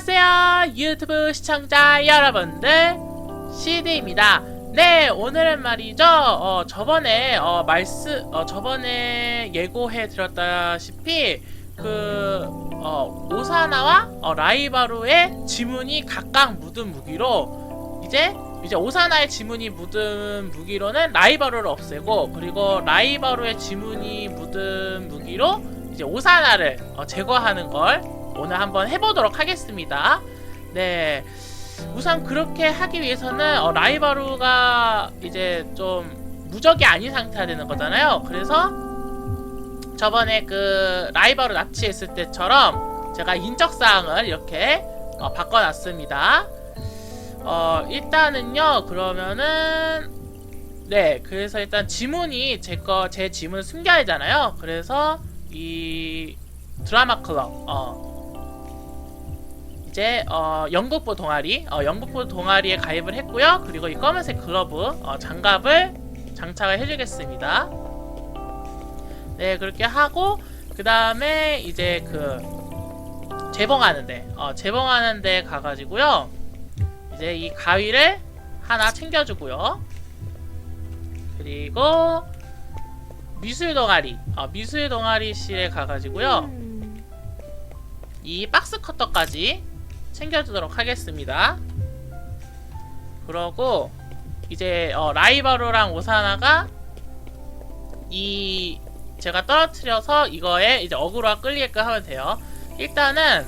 안녕하세요 유튜브 시청자 여러분들. CD입니다. 네 오늘은 말이죠 어, 저번에 어, 말씀 어, 저번에 예고해 드렸다시피 그 어, 오사나와 어, 라이바루의 지문이 각각 묻은 무기로 이제 이제 오사나의 지문이 묻은 무기로는 라이바루를 없애고 그리고 라이바루의 지문이 묻은 무기로 이제 오사나를 어, 제거하는 걸 오늘 한번 해보도록 하겠습니다. 네. 우선 그렇게 하기 위해서는 어, 라이바루가 이제 좀 무적이 아닌 상태가 되는 거잖아요. 그래서 저번에 그 라이바루 납치했을 때처럼 제가 인적사항을 이렇게 어, 바꿔놨습니다. 어, 일단은요, 그러면은, 네, 그래서 일단 지문이 제 거, 제 지문을 숨겨야 되잖아요. 그래서 이 드라마 클럽, 어, 이제 어, 영국부 동아리, 어, 영국부 동아리에 가입을 했고요. 그리고 이 검은색 글러브, 어, 장갑을 장착을 해주겠습니다. 네, 그렇게 하고 그 다음에 이제 그 재봉하는데, 어, 재봉하는데 가가지고요. 이제 이 가위를 하나 챙겨주고요. 그리고 미술 동아리, 어, 미술 동아리실에 가가지고요. 이 박스 커터까지 챙겨주도록 하겠습니다. 그러고 이제 어, 라이바루랑 오사나가 이 제가 떨어뜨려서 이거에 이제 어그로가 끌리게끔 하면 돼요. 일단은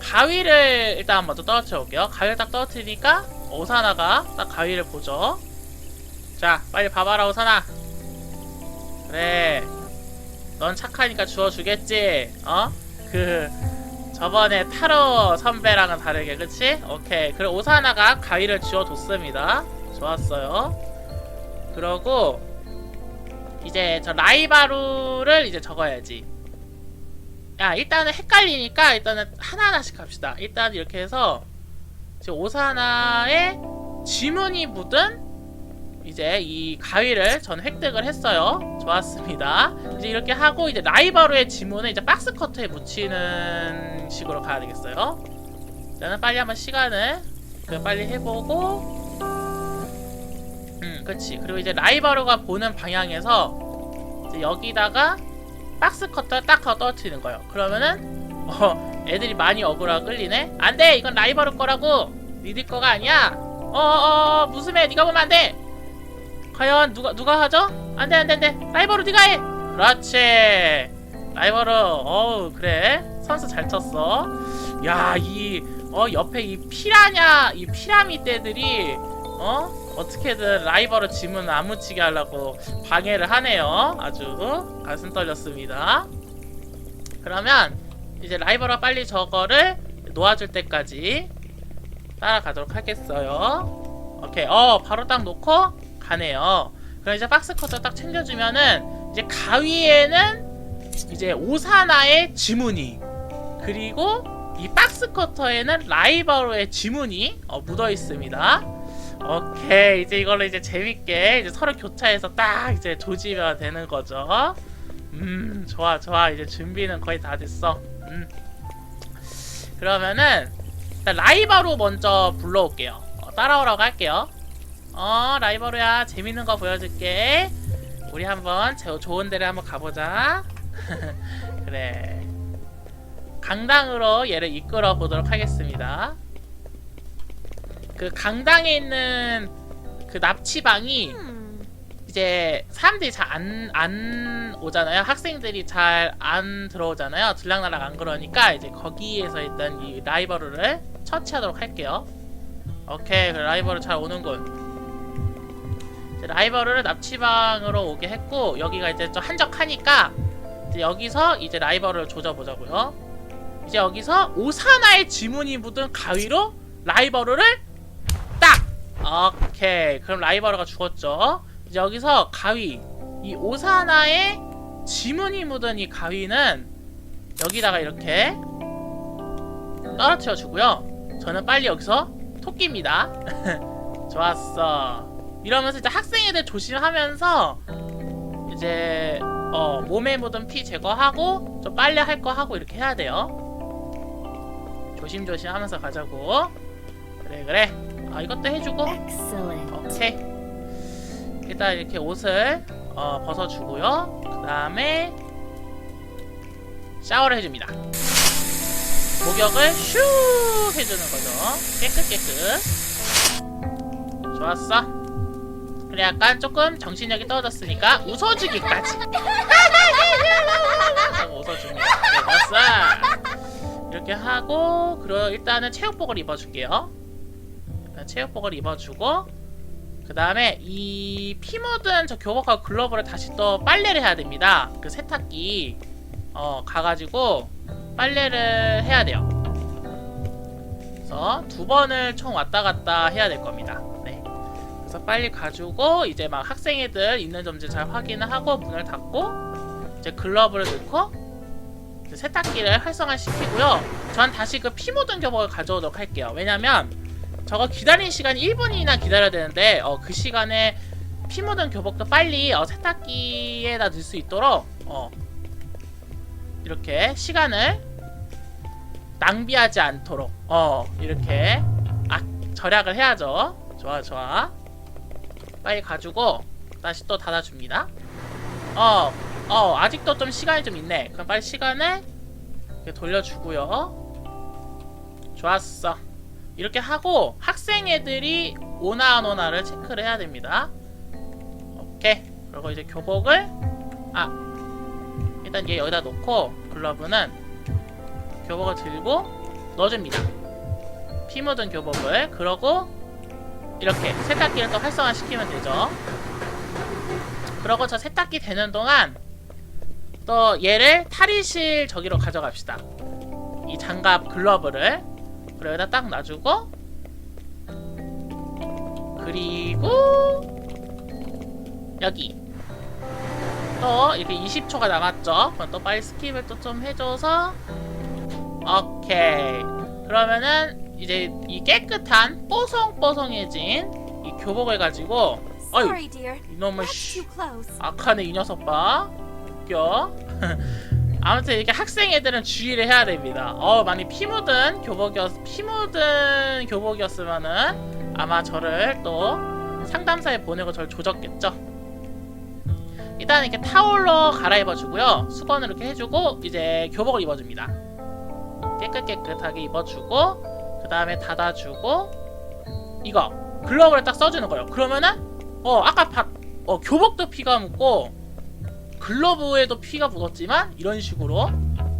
가위를 일단 먼저 떨어뜨려 볼게요. 가위를 딱 떨어뜨리니까 오사나가 딱 가위를 보죠. 자, 빨리 봐봐라 오사나. 그래. 넌 착하니까 주워주겠지. 어? 그 저번에 타로 선배랑은 다르게 그치? 오케이. 그리고 오사나가 가위를 쥐어줬습니다. 좋았어요. 그러고 이제 저 라이바루를 이제 적어야지. 야 일단은 헷갈리니까 일단은 하나하나씩 합시다. 일단 이렇게 해서 지금 오사나의 지문이 묻은 이제 이 가위를 전 획득을 했어요. 좋았습니다. 이제 이렇게 하고 이제 라이바루의 지문을 이제 박스 커터에 묻히는 식으로 가야 되겠어요. 일단은 빨리 한번 시간을 그 빨리 해보고 음 그렇지. 그리고 이제 라이바루가 보는 방향에서 이제 여기다가 박스 커터 딱 하고 떨어뜨리는 거예요. 그러면은 어 애들이 많이 억울하고 끌리네. 안 돼 이건 라이바루 거라고 니들 거가 아니야. 어어 어, 무슨 애 네가 보면 안 돼. 과연 누가 누가 하죠? 안돼 안돼 안돼 라이버로 네가 해. 그렇지. 라이버로 어우 그래 선수 잘 쳤어. 야이 어 옆에 이 피라냐 이 피라미 떼들이 어 어떻게든 라이버로 지문 안 묻히게 하려고 방해를 하네요. 아주 가슴 떨렸습니다. 그러면 이제 라이버가 빨리 저거를 놓아줄 때까지 따라가도록 하겠어요. 오케이 어 바로 딱 놓고 가네요. 그럼 이제 박스 커터 딱 챙겨주면은 이제 가위에는 이제 오사나의 지문이 그리고 이 박스 커터에는 라이바로의 지문이 어, 묻어 있습니다. 오케이 이제 이걸로 이제 재밌게 이제 서로 교차해서 딱 이제 조지면 되는 거죠. 음 좋아 좋아 이제 준비는 거의 다 됐어. 음 그러면은 일단 라이바로 먼저 불러올게요. 어, 따라오라고 할게요. 어 라이버루야. 재밌는 거 보여줄게. 우리 한번 저 좋은 데를 한번 가보자. 그래. 강당으로 얘를 이끌어 보도록 하겠습니다. 그 강당에 있는 그 납치방이 이제 사람들이 잘 안 안 오잖아요. 학생들이 잘 안 들어오잖아요. 들락날락 안 그러니까 이제 거기에서 일단 이 라이버루를 처치하도록 할게요. 오케이. 그 라이버루 잘 오는군 라이벌을 납치방으로 오게 했고 여기가 이제 좀 한적하니까 이제 여기서 이제 라이벌을 조져보자고요. 이제 여기서 오사나의 지문이 묻은 가위로 라이벌을 딱! 오케이 그럼 라이벌가 죽었죠. 이제 여기서 가위 이 오사나의 지문이 묻은 이 가위는 여기다가 이렇게 떨어뜨려 주고요. 저는 빨리 여기서 토끼입니다. 좋았어. 이러면서 이제 학생애들 조심하면서 이제 어 몸에 묻은 피 제거하고 좀 빨래 할 거 하고 이렇게 해야 돼요. 조심조심 하면서 가자고. 그래 그래. 아 이것도 해주고. 오케이. 일단 이렇게 옷을 어, 벗어주고요. 그 다음에 샤워를 해줍니다. 목욕을 슉 해주는 거죠. 깨끗 깨끗. 좋았어 그래 약간 조금 정신력이 떨어졌으니까 웃어주기까지 하고 웃어줍니다 네, 됐어 이렇게 하고 그리고 일단은 체육복을 입어줄게요 일단 체육복을 입어주고 그 다음에 이 피 묻은 저 교복하고 글러브를 다시 또 빨래를 해야 됩니다. 그 세탁기 어 가가지고 빨래를 해야 돼요. 그래서 두 번을 총 왔다 갔다 해야 될 겁니다. 네. 그래서 빨리 가지고 이제 막 학생애들 있는 점지 잘 확인을 하고 문을 닫고 이제 글러브를 넣고 이제 세탁기를 활성화시키고요. 전 다시 그 피 묻은 교복을 가져오도록 할게요. 왜냐면 저거 기다리는 시간이 1분이나 기다려야 되는데 어, 그 시간에 피 묻은 교복도 빨리 어, 세탁기에다 넣을 수 있도록 어, 이렇게 시간을 낭비하지 않도록 어, 이렇게 아, 절약을 해야죠. 좋아 좋아. 빨리 가지고 다시 또 닫아줍니다. 어, 어 아직도 좀 시간이 좀 있네. 그럼 빨리 시간을 돌려주고요. 좋았어. 이렇게 하고 학생 애들이 오나 안 오나를 체크를 해야 됩니다. 오케이. 그리고 이제 교복을 아 일단 얘 여기다 놓고 글러브는 교복을 들고 넣어줍니다. 피 묻은 교복을 그러고 이렇게 세탁기를 또 활성화 시키면 되죠. 그러고 저 세탁기 되는 동안 또 얘를 탈의실 저기로 가져갑시다. 이 장갑 글러브를. 그리고 여기다 딱 놔주고 그리고 여기. 또 이렇게 20초가 남았죠. 그럼 또 빨리 스킵을 또 좀 해줘서. 오케이. 그러면은 이제 이 깨끗한 뽀송뽀송해진 이 교복을 가지고 dear. 이놈의 close. 악하네 이 녀석 봐. 웃겨. 아무튼 이렇게 학생 애들은 주의를 해야 됩니다. 어 많이 피 묻은 교복이었 피 묻은 교복이었으면은 아마 저를 또 상담사에 보내고 저를 조졌겠죠. 일단 이렇게 타올로 갈아입어 주고요. 수건을 이렇게 해주고 이제 교복을 입어줍니다. 깨끗 깨끗하게 입어주고 그 다음에 닫아주고 이거 글러브를 딱 써주는 거예요 그러면은 어 아까 바, 어 교복도 피가 묻고 글러브에도 피가 묻었지만 이런 식으로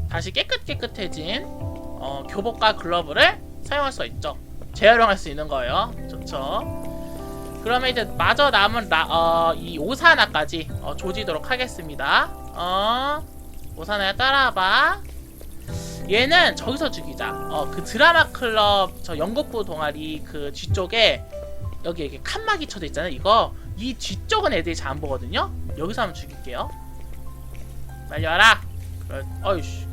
다시 깨끗 깨끗해진 어, 교복과 글러브를 사용할 수 있죠. 재활용할 수 있는 거예요. 좋죠. 그러면 이제 마저 남은 라, 어, 이 오사나까지 어, 조지도록 하겠습니다. 어, 오사나야 따라와봐. 얘는 저기서 죽이자. 어, 그 드라마 클럽 저 연극부 동아리 그 뒤쪽에 여기 이렇게 칸막이 쳐져 있잖아요. 이거 이 뒤쪽은 애들이 잘 안 보거든요. 여기서 한번 죽일게요. 빨리 와라. 어이씨.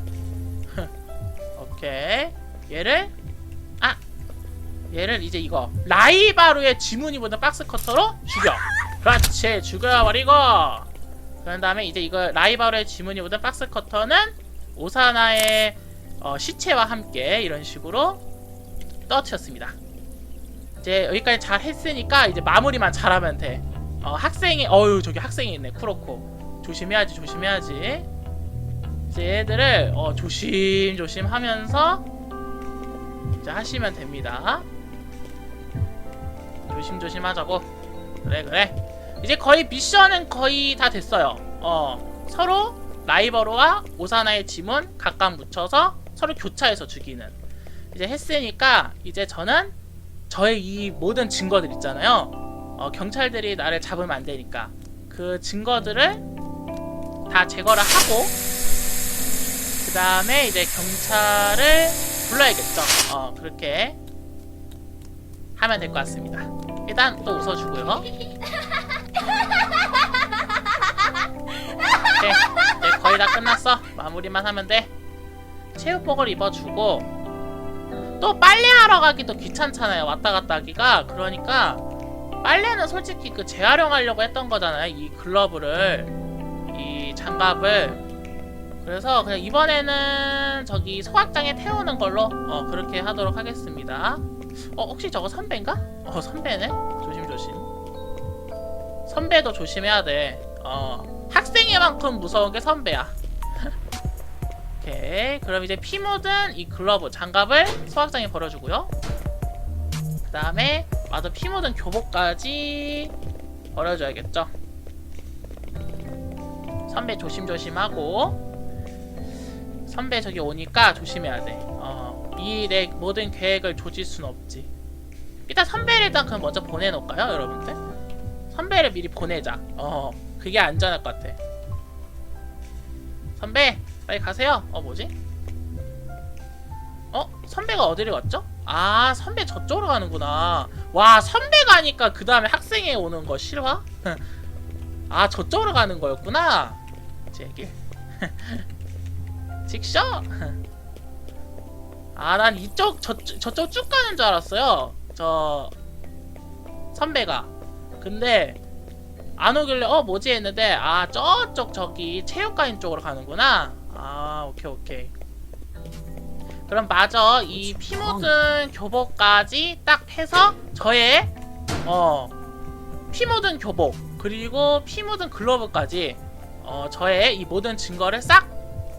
오케이. 얘를 아 얘를 이제 이거 라이바루의 지문이 묻은 박스 커터로 죽여. 그렇지, 죽여버리고. 그런 다음에 이제 이거 라이바루의 지문이 묻은 박스 커터는 오사나의 어, 시체와 함께 이런 식으로 떨어뜨렸습니다. 이제 여기까지 잘 했으니까 이제 마무리만 잘하면 돼. 어, 학생이 어유 저기 학생이 있네. 쿠로코. 조심해야지 조심해야지. 이제 얘들을 어, 조심 조심 하면서 이제 하시면 됩니다. 조심 조심 하자고. 그래 그래. 이제 거의 미션은 거의 다 됐어요. 어 서로 라이버로와 오사나의 지문 각각 묻혀서 서로 교차해서 죽이는 이제 했으니까 이제 저는 저의 이 모든 증거들 있잖아요 어, 경찰들이 나를 잡으면 안 되니까 그 증거들을 다 제거를 하고 그 다음에 이제 경찰을 불러야겠죠. 어 그렇게 하면 될 것 같습니다. 일단 또 웃어주고요. 오케이, 이제 거의 다 끝났어. 마무리만 하면 돼. 체육복을 입어주고 또 빨래하러 가기도 귀찮잖아요. 왔다 갔다 하기가 그러니까 빨래는 솔직히 그 재활용하려고 했던 거잖아요. 이 글러브를 이 장갑을 그래서 그냥 이번에는 저기 소각장에 태우는 걸로 어 그렇게 하도록 하겠습니다. 어 혹시 저거 선배인가? 어 선배네. 조심 조심. 선배도 조심해야 돼. 어 학생이만큼 무서운 게 선배야. 오케이. 그럼 이제 피 묻은 이 글러브 장갑을 소각장에 버려주고요. 그 다음에 마저 피 묻은 교복까지 버려줘야겠죠. 선배 조심조심하고 선배 저기 오니까 조심해야 돼. 어, 이 내 모든 계획을 조질 순 없지. 일단 선배를 일단 그럼 먼저 보내놓을까요, 여러분들? 선배를 미리 보내자. 어, 그게 안전할 것 같아. 선배, 빨리 가세요. 어, 뭐지? 어, 선배가 어디를 갔죠? 아, 선배 저쪽으로 가는구나. 와, 선배 가니까 그 다음에 학생회 오는 거 실화? 아, 저쪽으로 가는 거였구나. 제길. 직셔? 아, 난 이쪽, 저, 저쪽 쭉 가는 줄 알았어요. 저, 선배가. 근데, 안 오길래, 어, 뭐지 했는데, 아, 저쪽, 저기, 체육관 쪽으로 가는구나. 아, 오케이, 오케이. 그럼 마저 이 피 묻은 교복까지 딱 해서 저의, 어, 피 묻은 교복, 그리고 피 묻은 글러브까지, 어, 저의 이 모든 증거를 싹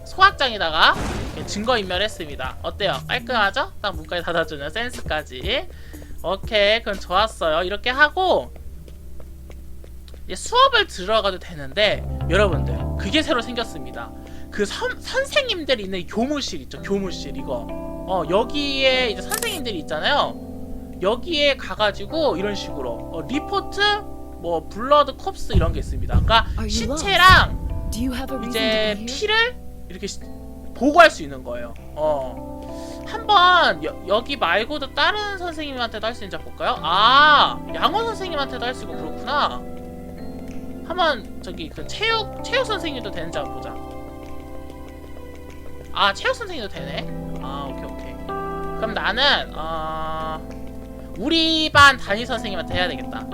소각장에다가 증거 인멸했습니다. 어때요? 깔끔하죠? 딱 문까지 닫아주는 센스까지. 오케이, 그럼 좋았어요. 이렇게 하고 이제 수업을 들어가도 되는데 여러분들 그게 새로 생겼습니다. 그 선, 선생님들 있는 이 교무실 있죠? 교무실 이거. 어 여기에 이제 선생님들이 있잖아요. 여기에 가가지고 이런 식으로 어, 리포트 뭐 블러드 콥스 이런 게 있습니다. 그러니까? 시체랑 이제? 피를 이렇게 시- 보고할 수 있는 거예요. 어. 한번 여, 여기 말고도 다른 선생님한테도 할 수 있는지 볼까요? 아, 양호 선생님한테도 할 수 있고 그렇구나. 한번 저기 그 체육 체육 선생님도 되는지 한번 보자. 아, 체육 선생님도 되네. 아, 오케이 오케이. 그럼 나는 어 우리 반 담임 선생님한테 해야 되겠다.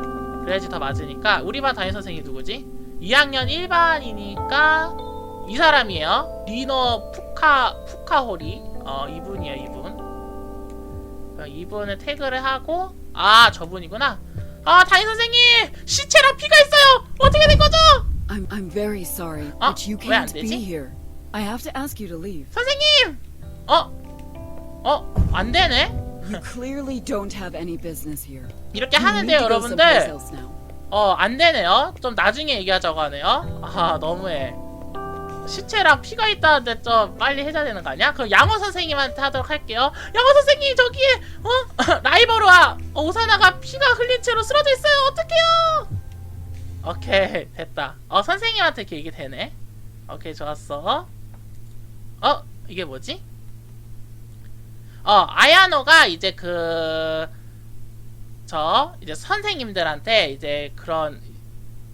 그래야지 더 맞으니까 우리 반 담임 선생님이 누구지? 2학년 1반이니까 이 사람이에요. 리너 푸카 푸카호리. 어 이분이에요 이분. 이분을 태그를 하고 아 저분이구나. 아 담임 선생님 시체랑 피가 있어요. 어떻게 된 거죠? I'm I'm very sorry, 아, but you 왜안 can't 되지? be here. I have to ask you to leave. 선생님. 어? 어? 안 되네. You clearly don't have any business here. 이렇게 You need to go someplace 여러분들. else now. 어, 안 되네요. 좀 나중에 얘기하자고 하네요. 아, 너무해. 시체랑 피가 있다는데 좀 빨리 해줘야 되는 거 아니야? 그럼 양호 선생님한테 하도록 할게요. 양호 선생님, 저기에, 어? 라이벌와 어, 오사나가 피가 흘린 채로 쓰러져 있어요. 어떡해요? 오케이, 됐다. 어, 선생님한테 이렇게 얘기 되네. 오케이, 좋았어. 어, 이게 뭐지? 어, 아야노가 이제 그, 저 이제 선생님들한테 이제 그런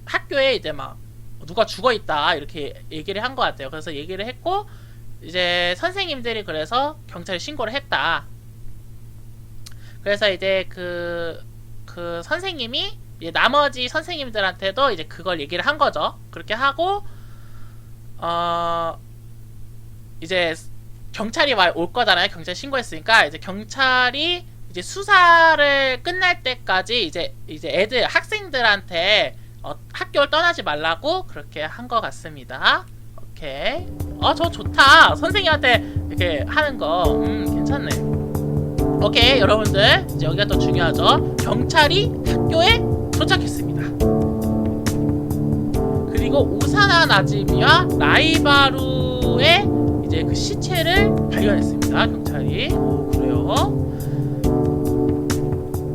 학교에 이제 막 누가 죽어 있다 이렇게 얘기를 한 것 같아요. 그래서 얘기를 했고 이제 선생님들이 그래서 경찰에 신고를 했다. 그래서 이제 그, 그 선생님이 이제 나머지 선생님들한테도 이제 그걸 얘기를 한 거죠. 그렇게 하고, 어, 이제 경찰이 와- 올 거잖아요. 경찰 신고했으니까 이제 경찰이 이제 수사를 끝날 때까지 이제 이제 애들 학생들한테 어, 학교를 떠나지 말라고 그렇게 한 것 같습니다. 오케이. 어, 저 좋다. 선생님한테 이렇게 하는 거, 음, 괜찮네. 오케이, 여러분들 이제 여기가 또 중요하죠. 경찰이 학교에 도착했습니다. 그리고 오사나 나즈미와 라이바루의 이제 그 시체를 발견했습니다. 경찰이. 오, 그래요.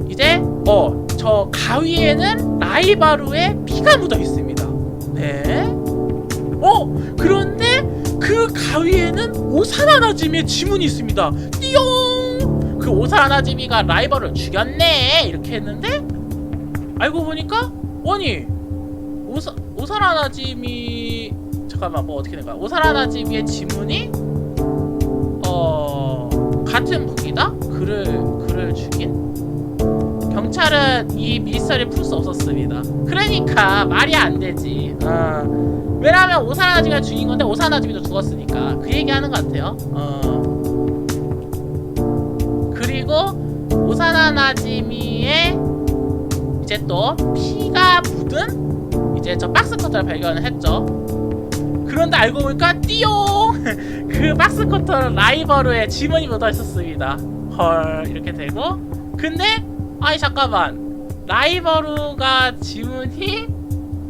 이제 어 저 가위에는 라이바루의 피가 묻어 있습니다. 네. 어 그런데 그 가위에는 오사나 나즈미의 지문이 있습니다. 띠용. 그 오사나 나즈미가 라이바루를 죽였네 이렇게 했는데 알고 보니까 아니 오사 오사나 나즈미 잠깐만 뭐 어떻게 된 거야? 오사나 나즈미의 지문이 어 같은 무기다? 그를 그를 죽인 경찰 경찰은 이 미스터리를 풀 수 없었습니다. 그러니까 말이 안 되지. 어. 왜냐하면 오사나지가 죽인 건데 오사나지도 죽었으니까 그 얘기하는 것 같아요. 어. 그리고 오사나 나지미의 이제 또 피가 묻은 이제 저 박스 커터를 발견을 했죠. 그런데 알고 보니까 띠용 그 박스 커터 라이버르의 지문이 묻어 있었습니다. 헐 이렇게 되고 근데 아니 잠깐만 라이버르가 지문이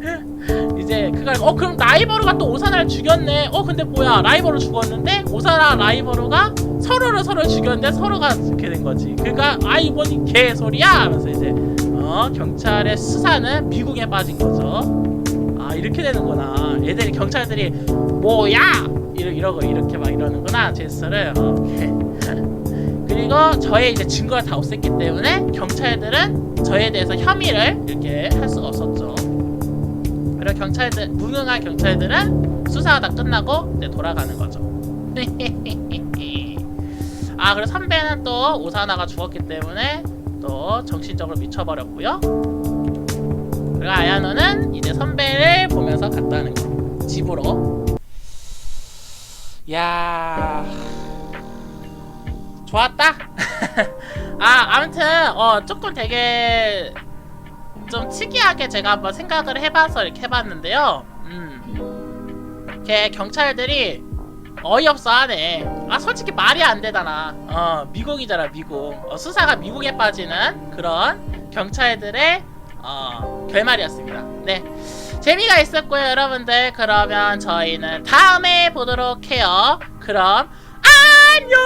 이제 그걸 어 그럼 라이버르가 또 오사나를 죽였네. 어 근데 뭐야 라이버르 죽었는데 오사나 라이버르가 서로를 서로 죽였는데 서로가 이렇게 된 거지. 그러니까 아 이번이 개소리야 하면서 이제 어 경찰의 수사는 미국에 빠진 거죠. 아 이렇게 되는구나. 애들이 경찰들이 뭐야 이러 이러고 이렇게 막 이러는구나 제스처를. 어, 오케이. 그리고 저의 이제 증거가 다 없앴기 때문에 경찰들은 저에 대해서 혐의를 이렇게 할 수가 없었죠. 그리고 경찰들 무능한 경찰들은 수사가 다 끝나고 이제 돌아가는 거죠. 아 그리고 선배는 또 오사나가 죽었기 때문에 또 정신적으로 미쳐버렸고요. 그리고 아야노는 이제 선배를 보면서 갔다는 거 집으로. 야 좋았다. 아 아무튼 어 조금 되게 좀 특이하게 제가 한번 생각을 해봐서 이렇게 해봤는데요. 음, 이렇게 경찰들이 어이없어 하네. 아 솔직히 말이 안 되잖아. 어 미국이잖아 미국. 어, 수사가 미국에 빠지는 그런 경찰들의 어 결말이었습니다. 네. 재미가 있었고요 여러분들 그러면 저희는 다음에 보도록 해요 그럼 안녕